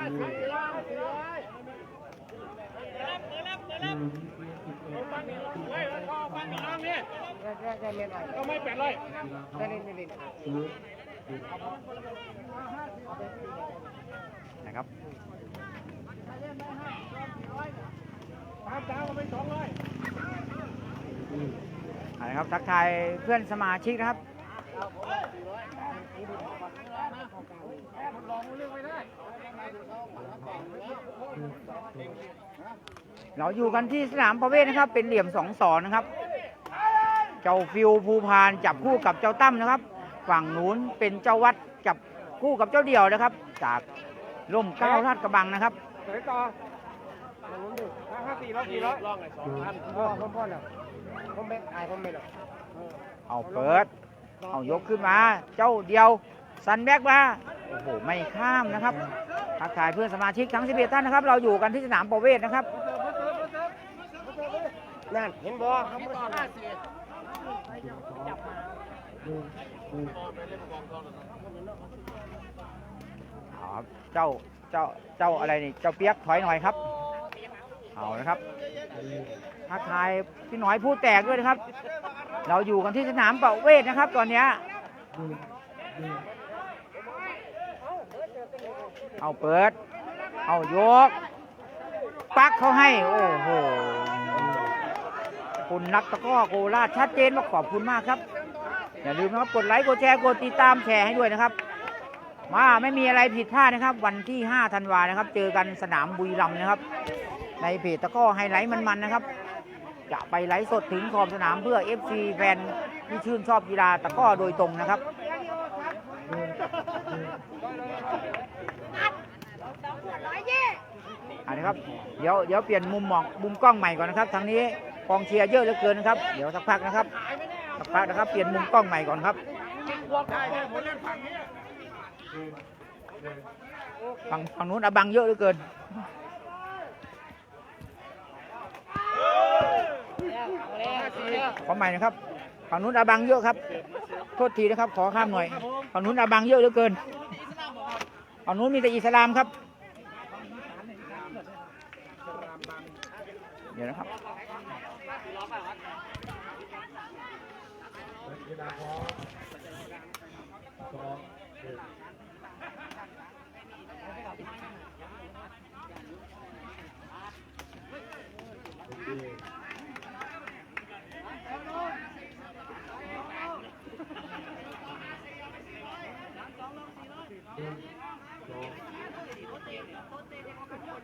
ก็ไม่เป็นไรนะครับตามตามก็เป็นสองร้อยเอาละครับ ทักทายเพื่อนสมาชิกนะครับ เราอยู่กันที่สนามประเวศนะครับ เป็นเหลี่ยมสองสอนนะครับ เจ้าฟิวภูพานจับคู่กับเจ้าตั้มนะครับ ฝั่งนู้นเป็นเจ้าวัดจับคู่กับเจ้าเดี่ยวนะครับ จากร่มเก้าราชกระบังนะครับเดี๋ยต่อห้าห้าสี่ร้อยสี่ร้อยลองไงสองพันพ่อพ่อพ่อแล้วผมไม่อายผมไม่หรอกเอาเปิด เอายกขึ้นมา เจ้าเดียว สันแบกมาโอ้โหไม่ข้ามนะครับทักทายเพื่อนสมาชิกทั้ง11ท่านนะครับ เราอยู่กันที่สนามประเวศนะครับนั่นเห็นบ่ครับต่อห้าสี่เอาครับเจ้าเจ้าเจ้าอะไรนี่เจ้าเปียกถอยหน่อยครับเอานะครับทักทายพี่หน่อยผู้แตกด้วยนะครับ เราอยู่กันที่สนามประเวศนะครับ ตอนเนี้ย เอาเปิด เอายก ปักเขาให้ โอ้โห คุณนักตะก้อโคราชชัดเจนมากขอบคุณมากครับ อย่าลืมนะครับ กดไลค์ กดแชร์ กดติดตามแชร์ให้ด้วยนะครับ มาไม่มีอะไรผิดพลาดนะครับ วันที่ 5 ธันวานะครับ เจอกันสนามบุรีรัมย์นะครับ ในเพจตะก้อไฮไลท์มันๆนะครับ จะไปไลฟ์สดถึงขอบสนามเพื่อ FC แฟนที่ชื่นชอบกีฬาตะก้อโดยตรงนะครับ อันนี้ครับ เดี๋ยวเดี๋ยวเปลี่ยนมุมมองมุมกล้องใหม่ก่อนนะครับ ทางนี้กองเชียร์เยอะเหลือเกินนะครับ เดี๋ยวสักพักนะครับ สักพักนะครับ เปลี่ยนมุมกล้องใหม่ก่อนครับฝั่งนี้ฝั่งฝั่งนู้นอบังเยอะเหลือเกินขอใหม่นะครับฝั่งนู้นอบังเยอะครับ ทษทีนะครับ ขอข้ามหน่อยฝั่งนู้นอาบังเยอะเหลือเกินฝั่งนู้นมีแต่อิสลามครับ เดี๋ยวนะครับ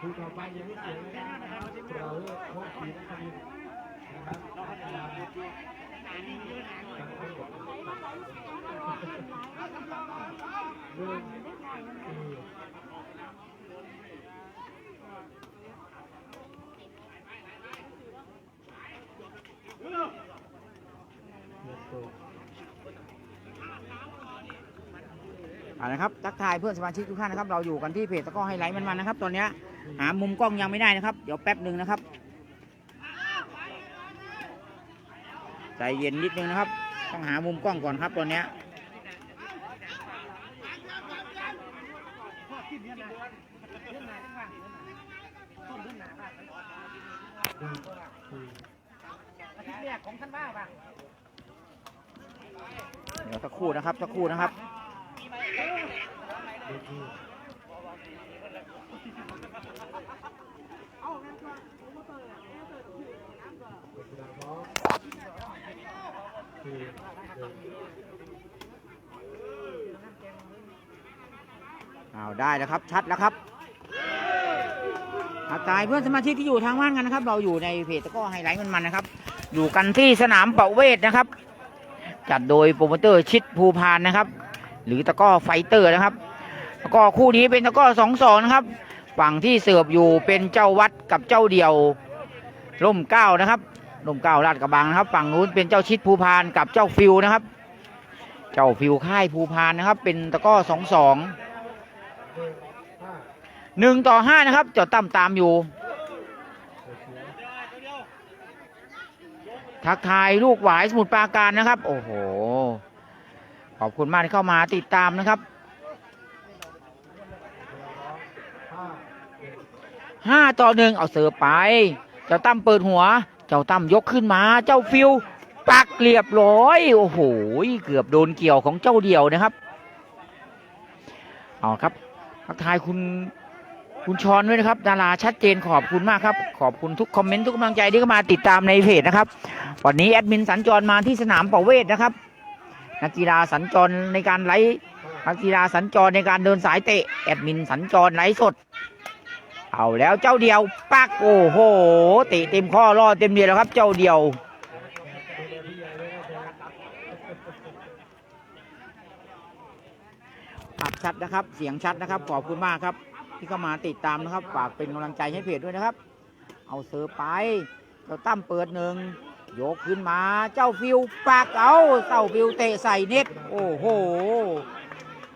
คือต่อไปยังไม่เสียเลยนะครับเราเลือกพวกสีนักบินนะครับเรื่องสี่เลือกตัว อ่านะครับทักทายเพื่อนสมาชิกทุกท่านนะครับเราอยู่กันที่เพจตะก้อไฮไลท์มันๆนะครับตอนนี้หามุมกล้องยังไม่ได้นะครับ เดี๋ยวแป๊บหนึ่งนะครับใจเย็นนิดนึงนะครับ ต้องหามุมกล้องก่อนครับตอนนี้เดี๋ยวสักครู่นะครับสักครู่นะครับ เด็กที่เด็กกีฬาพร้อมสี่หนึ่งเอาได้แล้วครับ ชัดแล้วครับทักทายเพื่อนสมาชิกที่อยู่ทางบ้านกันนะครับ เราอยู่ในเพจตะก้อไฮไลท์มันๆนะครับ อยู่กันที่สนามเประเวศนะครับ จัดโดยโปรโมเตอร์ชิดภูพานนะครับ หรือตะก้อไฟเตอร์นะครับ กร้อคู่นี้เป็นตะก้อสองสองนะครับ ฝั่งที่เสิร์ฟอยู่เป็นเจ้าวัดกับเจ้าเดี่ยวร่มเก้านะครับร่มเก้าลาดกระบังนะครับ ฝั่งนู้นเป็นเจ้าชิดภูพานกับเจ้าฟิวนะครับ เจ้าฟิวค่ายภูพานนะครับ เป็นตะก้อสองสองหนึ่งต่อห้านะครับเจ้าตั้มตามอยู่ ทักทายลูกหวายสมุทรปราการนะครับ โอ้โห ขอบคุณมากที่เข้ามาติดตามนะครับ ห้าต่อหนึ่งเอาเสิร์ฟไป เจ้าตั้มเปิดหัว เจ้าตั้มยกขึ้นมา เจ้าฟิวปักเรียบร้อย โอ้โห เกือบโดนเกี่ยวของเจ้าเดียวนะครับ เอาครับทักทายคุณคุณชอนด้วยนะครับ ดาราชัดเจนขอบคุณมากครับ ขอบคุณทุกคอมเมนต์ทุกกำลังใจที่เข้ามาติดตามในเพจนะครับ วันนี้แอดมินสัญจรมาที่สนามประเวศนะครับ นักกีฬาสัญจรในการไลฟ์นักกีฬาสัญจรในการเดินสายเตะ แอดมินสัญจรไลฟ์สด เอาแล้วเจ้าเดียว ปักโอ้โหตะเต็มข้อรอดเต็มเดียวแล้วครับ เจ้าเดียวภาพชัดนะครับ เสียงชัดนะครับ ขอบคุณมากครับ ที่เข้ามาติดตามนะครับ ฝากเป็นกำลังใจให้เพจด้วยนะครับ เอาเสือไปเจ้าตั้มเปิดหนึ่งยกขึ้นมาเจ้าฟิวปากเอาเจ้าฟิวเตะใส่เน็ตโอ้โห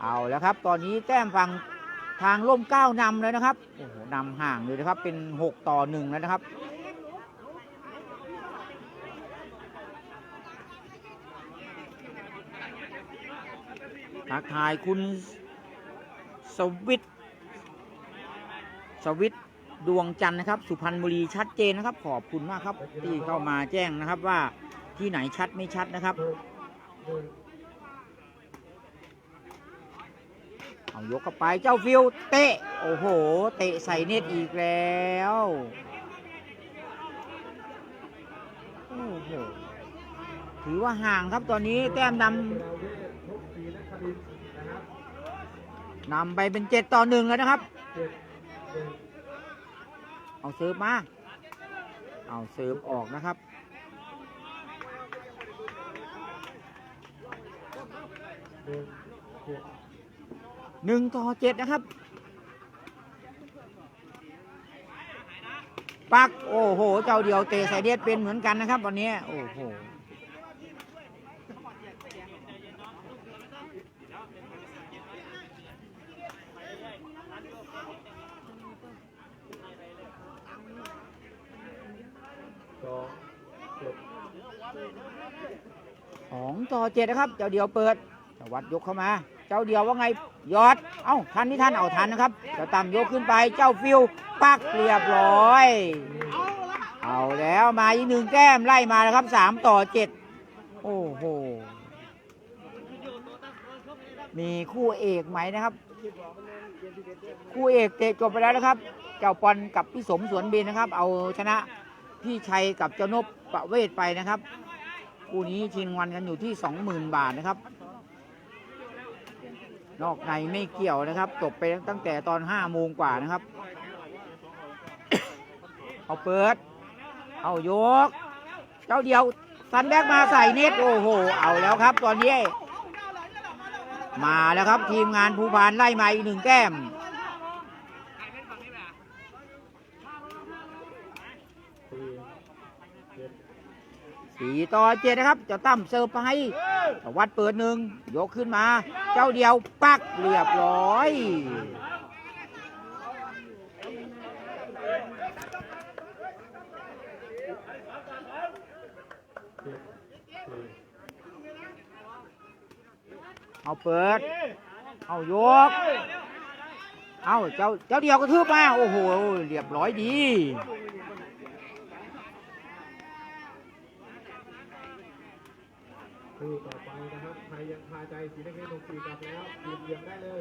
เอาแล้วครับ ตอนนี้แต้มฝั่ง ทางร่มเก้านำแล้วนะครับโอ้โหนำห่างเลยนะครับ เป็น 6 ต่อหนึ่งแล้วนะครับทักทายคุณสวิตสวิตดวงจันทร์นะครับ สุพรรณบุรีชัดเจนนะครับ ขอบคุณมากครับที่เข้ามาแจ้งนะครับว่าที่ไหนชัดไม่ชัดนะครับ หนึ่ง เอายกเข้าไปเจ้าฟิวเตะ โอ้โห เตะใส่เน็ตอีกแล้วโอ้โหถือว่าห่างครับตอนนี้แต้มนำนำไปเป็นเจ็ดต่อหนึ่งแล้วนะครับ เอาเซิร์ฟมา เอาเซิร์ฟออกนะครับเจ็ด หนึ่งต่อเจ็ดนะครับ ปัก โอ้โห เจ้าเดียวเตะใส่เดียดเป็นเหมือนกันนะครับวันนี้โอ้โหสองเจ็ดสองต่อเจ็ดนะครับ เจ้าเดียวเปิดวัดยกเข้ามา เจ้าเดียวว่าไงยอด เอ้าทันที่ท่านเอาทันนะครับจ้าต่ำยกขึ้นไปเจ้าฟิวปักเรียบร้อย เอาแล้วมาอีกหนึ่งแก้มไล่มาแล้วครับสามต่อเจ็ดโอ้โห มีคู่เอกไหมนะครับ คู่เอกเตะจบไปแล้วนะครับ เจ้าปอนกับพี่สมสวนบินนะครับ เอาชนะพี่ชัยกับเจ้านบประเวศไปนะครับ คู่นี้ชิงรางวันกันอยู่ที่20,000บาทนะครับ นอกในไม่เกี่ยวนะครับจบไปตั้งแต่ตอน5โมงกว่านะครับ เอาเปิด เอายก เจ้าเดียวซันแบกมาใส่เน็ตโอ้โห เอาแล้วครับ ตอนนี้ มาแล้วครับทีมงานภูพานไล่มาอีกหนึ่งแต้มสี่ต่อเจ็ดนะครับ เจ้าตั้มเซิร์ฟไวัดเปิดหนึ่งยกขึ้นมา เจ้าเดียวปักเรียบร้อยเอาเปิด เอายก เอ้าเจ้าเจ้าเดียวกระทืบมา โอ้โห เรียบร้อยดี คู่ต่อไปนะครับใครยังคาใจสีนักเรียนหกสี่กลับแล้วยืนเยียมได้เลย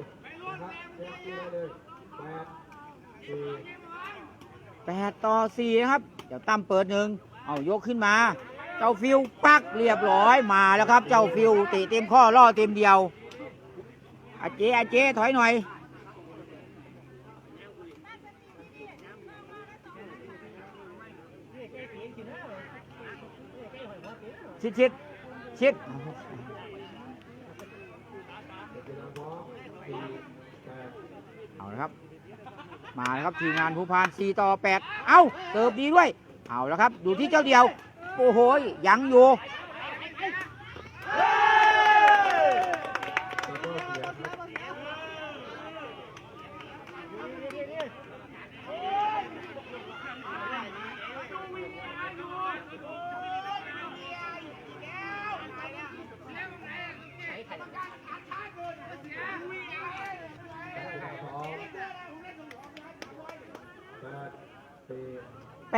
นะครับเรียกคู่ได้เลยแปดสี่แปดต่อสี่นะครับ เดี๋ยวตั้มเปิดหนึ่งเอายกขึ้นมา เจ้าฟิวปักเรียบร้อยมาแล้วครับ เจ้าฟิวเตะเต็มข้อล่อเต็มเดียวอาเจอาเจถอยหน่อยชิดชิดชิด เวลาพร้อมสี่แปด เอาละครับ มาแล้วครับทีมงานผู้พาน4ต่อ8เอ้าเติบดีด้วย เอาแล้วครับ ดูที่เจ้าเดียว โอ้โหยังอยู่ แล้วก็เสียครับ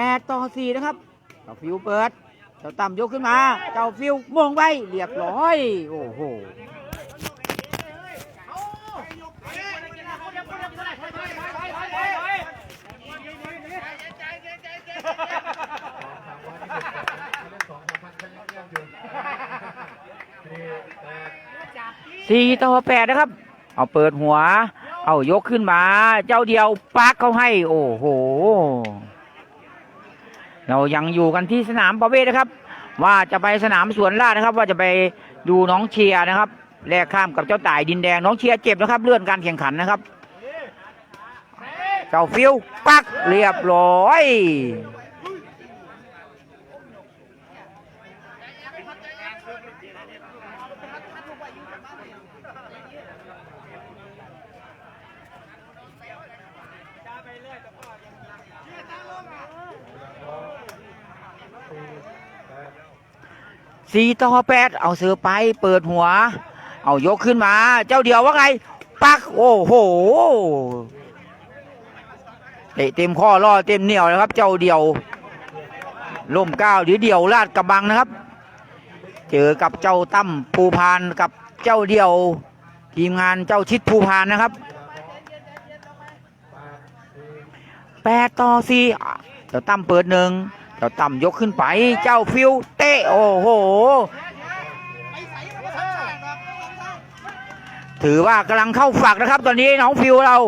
8 ต่อ 4 นะครับเจ้าฟิวเปิด เจ้าต่ำยกขึ้นมา เจ้าฟิวมงไปเรียบร้อย โอ้โหสี่ต่อแปดนะครับ เอาเปิดหัว เอายกขึ้นมา เจ้าเดียวปักเขาให้ โอ้โห เรายังอยู่กันที่สนามประเวศนะครับ ว่าจะไปสนามสวนราชนะครับ ว่าจะไปดูน้องเชียร์นะครับแลกข้ามกับเจ้าต่ายดินแดงน้องเชียร์เจ็บนะครับ เลื่อนการแข่งขันนะครับ เจ้าฟิวปักเรียบร้อย สี่ต่อแปดเอาเสือไปเปิดหัว เอายกขึ้นมา เจ้าเดียวว่าไง ปักโอ้โหเตะเต็มข้อล่อเต็มเหนียวนะครับ เจ้าเดียวล่มเก้าวเดี๋ยวเดียวลาดกระบังนะครับ เจอกับเจ้าตั้มภูพานกับเจ้าเดียว ทีมงานเจ้าชิดภูพานนะครับแปดต่อสี่เจ้าตั้มเปิดหนึ่ง เจ้าต่ำยกขึ้นไป เจ้าฟิวเตะโอ้โห ถือว่ากำลังเข้าฝักนะครับ ตอนนี้น้องฟิวเรา ส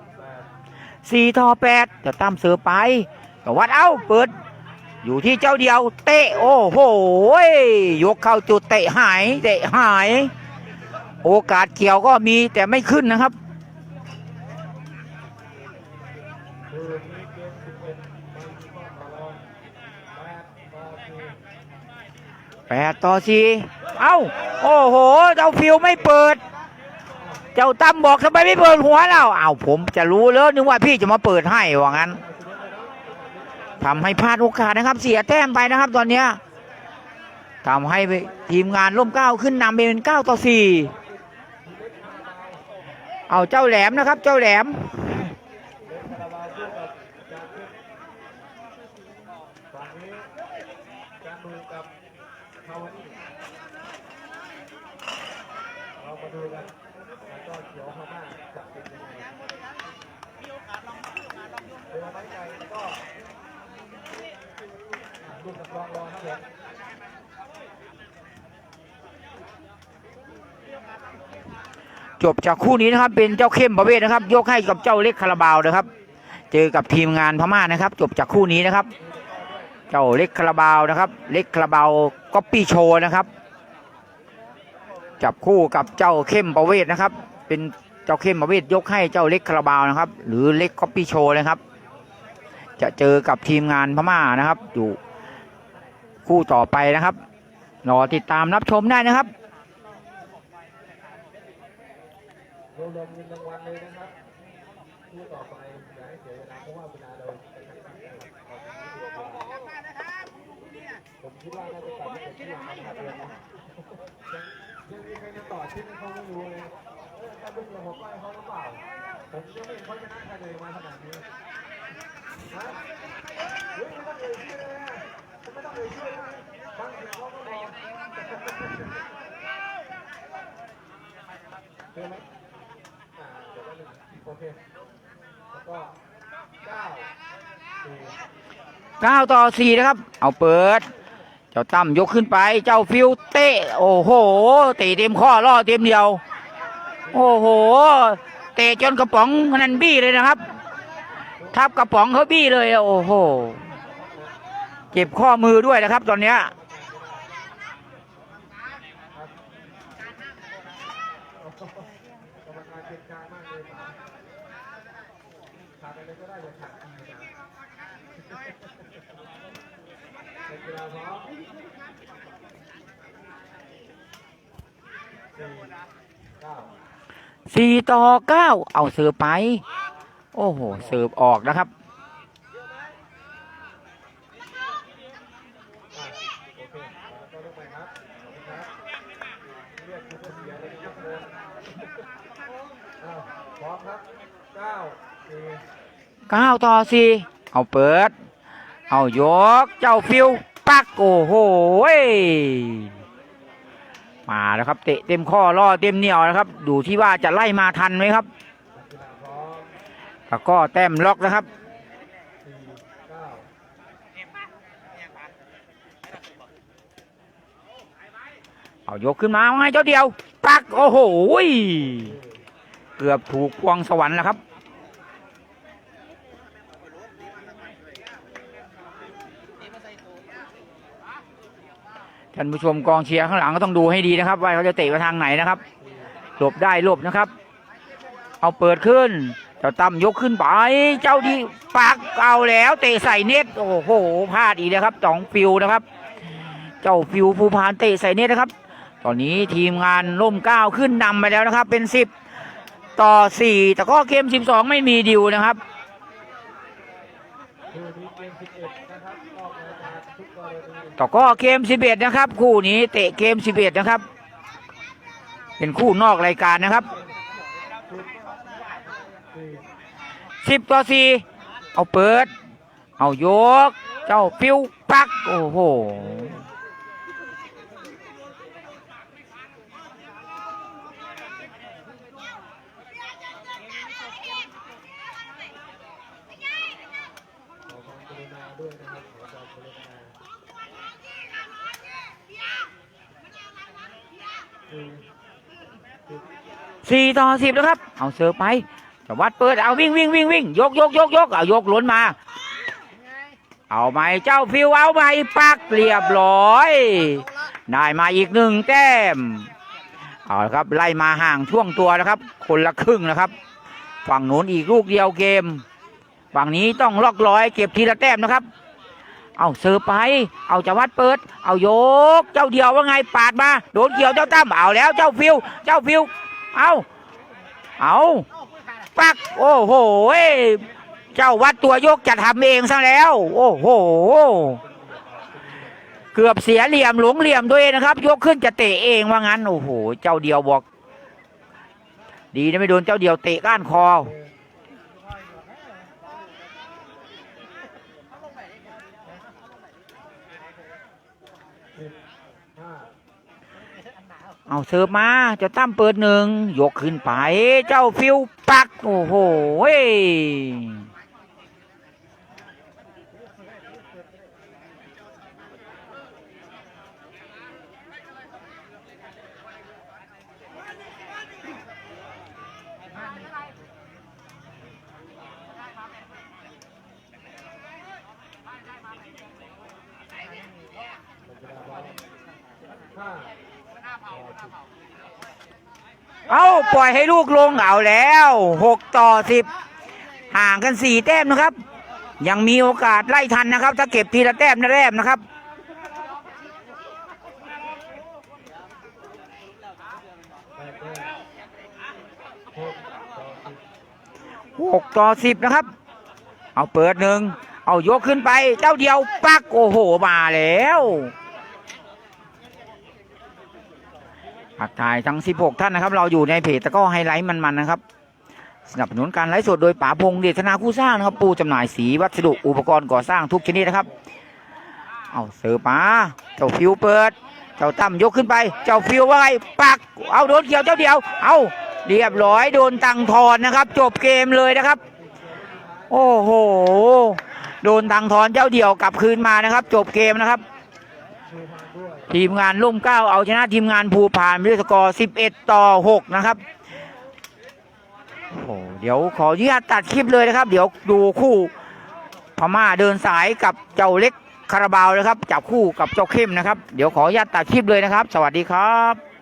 ี่แปดสี่ต่อแปดเจ้าตั้มเสือไปเจ้าวัดเอ้าเปิด อยู่ที่เจ้าเดียว เตะโอ้โหยกเข้าจุดเตะหาย เตะหาย โอกาสเกี่ยวก็มีแต่ไม่ขึ้นนะครับแปดต่อสี่แปดต่อสี่เอ้า โอ้โห เจ้าฟิวไม่เปิด เจ้าตั้มบอกทำไมไม่เปิดหัวเราเอ้าผมจะรู้แล้วนึกว่าพี่จะมาเปิดให้ว่างั้นทำให้พลาดโอกาสนะครับ เสียแต้มไปนะครับ ตอนเนี้ยทำให้ทีมงานร่มเก้าขึ้นนำเป็นเก้าต่อสี่ เอาเจ้าแหลมนะครับ เจ้าแหลม คาราบาวคู่กับจานเพชรฝั่งนี้จานดูกับคาวานี่เรามาดูกันแล้วก็เขียวพม่าจะเป็นยังไงเรือไม้ไก่ก็ลูกกับรองรองครับผม จบจากคู่นี้นะครับ เป็นเจ้าเข้มประเวศนะครับ ยกให้กับเจ้าเล็กคาราบาวนะครับ เจอกับทีมงานพม่านะครับ จบจากคู่นี้นะครับ เจ้าเล็กคาราบาวนะครับ เล็กคาราบาวก็ปี้โชว์นะครับ จับคู่กับเจ้าเข้มประเวศนะครับ เป็นเจ้าเข้มประเวศยกให้เจ้าเล็กคาราบาวนะครับ หรือเล็กก็ปี้โชว์นะครับ จะเจอกับทีมงานพม่านะครับ อยู่คู่ต่อไปนะครับรอติดตามรับชมได้นะครับ รวมรวมเงินรางวัลเลยนะครับคู่ต่อไปอย่าให้เสียเวลาเพราะว่าเวลาเราไปแข่งขันนะครับผมคิดว่าน่าจะกลับมาเป็นที่หลังนะครับยังมีใครมาต่อชิ้นเขาไม่รู้เลยถ้าเป็นผมก็ให้เขาหรือเปล่า ผมยังไม่เห็นเขาชนะกันเลยมาขนาดนี้ฮะเฮ้ยไม่ต้องเอ่ยชื่อเลยนะไม่ต้องเอ่ยชื่อนะฟังเสียงเขาก็พอกเจอไหมอ่าเดี๋ยวแป๊บนึง โอเค แล้วก็เก้าสี่เก้าต่อสี่นะครับ เอาเปิด เจ้าตั้มยกขึ้นไป เจ้าฟิวเตะ โอ้โห เตะเต็มข้อล่อเต็มเดียว โอ้โห เตะจนกระป๋องนันบี้เลยนะครับ ทับกระป๋องเขาบี้เลย โอ้โห เจ็บข้อมือด้วยนะครับ ตอนเนี้ย กรรมการเป็นกลางมากเลยป๋าขาดอะไรก็ได้อย่าขาดทีนะเป็นกีฬาพร้อม สี่ต่อเก้าเอาเสิร์ฟไป โอ้โห เสิร์ฟออกนะครับ เก้าต่อสี่เอาเปิด เอายก เจ้าฟิวปักโอ้โห มาแล้วครับ เตะเต็มข้อล่อเต็มเหนียวนะครับ ดูที่ว่าจะไล่มาทันไหมครับนักกีฬาพร้อแล้วก็แต้มล็อกนะครับเก้าเอายกขึ้นมาไงเจ้าเดียวปักโอ้โหเกือบถูกพวงสวรรค์แล้วครับ ท่านผู้ชมกองเชียร์ข้างหลังก็ต้องดูให้ดีนะครับ ว่าเขาจะเตะไปทางไหนนะครับหลบได้หลบนะครับ เอาเปิดขึ้น เจ้าตั้มยกขึ้นไป เจ้าดีปักเอาแล้ว เตะใส่เน็ตโอ้โหพลาดอีกนะครับสองฟิวนะครับ เจ้าฟิวภูพานเตะใส่เน็ตนะครับ ตอนนี้ทีมงานร่มเก้าขึ้นนำไปแล้วนะครับ เป็นสิบต่อสี่แต่ก็เกมสิบสองไม่มีดิวนะครับ ต่อก็เกมสิบเอ็ดนะครับ คู่นี้เตะเกมสิบเอ็ดนะครับ เป็นคู่นอกรายการนะครับสิบต่อสี่เอาเปิด เอายก เจ้าปิ้วปัก โอ้โห ขอความกรุณาด้วยนะครับขอความกรุณาสี่สิบ สี่ต่อสิบนะครับ เอาเสิร์ฟไปจะวัดเปิดเอาวิ่งวิ่งวิ่งวิ่งยกยกยกยกเอายกหล้นมา เอาไหมเจ้าฟิวเอาไหมปักเรียบร้อย ได้มาอีกหนึ่งแต้มเอาละครับไล่มาห่างช่วงตัวนะครับ คนละครึ่งนะครับ ฝั่งโน้นอีกลูกเดียวเกม ฝั่งนี้ต้องล็อกร้อยเก็บทีละแต้มนะครับ เอาเสิร์ฟไป เอาจะวัดเปิด เอายก เจ้าเดียวว่าไงปาดมา โดนเกี่ยวเจ้าตั้มเอาแล้ว เจ้าฟิว เจ้าฟิว เอาเอาปัก โอ้โหเจ้าวัดตัวยกจะทำเองซะแล้ว โอ้โห เกือบเสียเหลี่ยมหลงเหลี่ยมด้วยนะครับ ยกขึ้นจะเตะเองว่างั้น โอ้โห เจ้าเดียวบอก ดีนะไม่โดนเจ้าเดียวเตะก้านคอ สิบห้า เอาเสิร์ฟมาเจ้าตั้มเปิดหนึ่งยกขึ้นไป เจ้าฟิวปัก โอ้โห เอาปล่อยให้ลูกลงเอาแล้วหกต่อสิบห่างกันสี่แต้มนะครับ ยังมีโอกาสไล่ทันนะครับ ถ้าเก็บทีละแต้มนะแต้มนะครับหกต่อสิบหกต่อสิบนะครับ เอาเปิดหนึ่งเอายกขึ้นไปเจ้าเดียวปักโอ้โหมาแล้ว ผักทายทั้ง 16 ท่านนะครับ เราอยู่ในเพจตะกร้อไฮไลท์มันๆนะครับสนับสนุนการไลฟ์สดโดยป๋าพงษ์เดชนาคู่สร้างนะครับ ปูจำหน่ายสีวัสดุอุปกรณ์ก่อสร้างทุกชนิดนะครับ เอาเสือป๋าเจ้าฟิวเปิด เจ้าตั้มยกขึ้นไป เจ้าฟิวว่าไงปัก เอาโดนเขียวเจ้าเดียว เอาเรียบร้อยโดนตังทอนนะครับ จบเกมเลยนะครับ โอ้โห โดนตังทอนเจ้าเดียวกลับคืนมานะครับ จบเกมนะครับ ทีมงานล่มเก้าเอาชนะทีมงานภูผานด้วยสกอร์ 11 ต่อ 6 นะครับโอ้โหเดี๋ยวขออนุญาตตัดคลิปเลยนะครับ เดี๋ยวดูคู่พม่าเดินสายกับเจ้าเล็กคาราบาวนะครับจับคู่กับเจ้าเข้มนะครับ เดี๋ยวขออนุญาตตัดคลิปเลยนะครับ สวัสดีครับ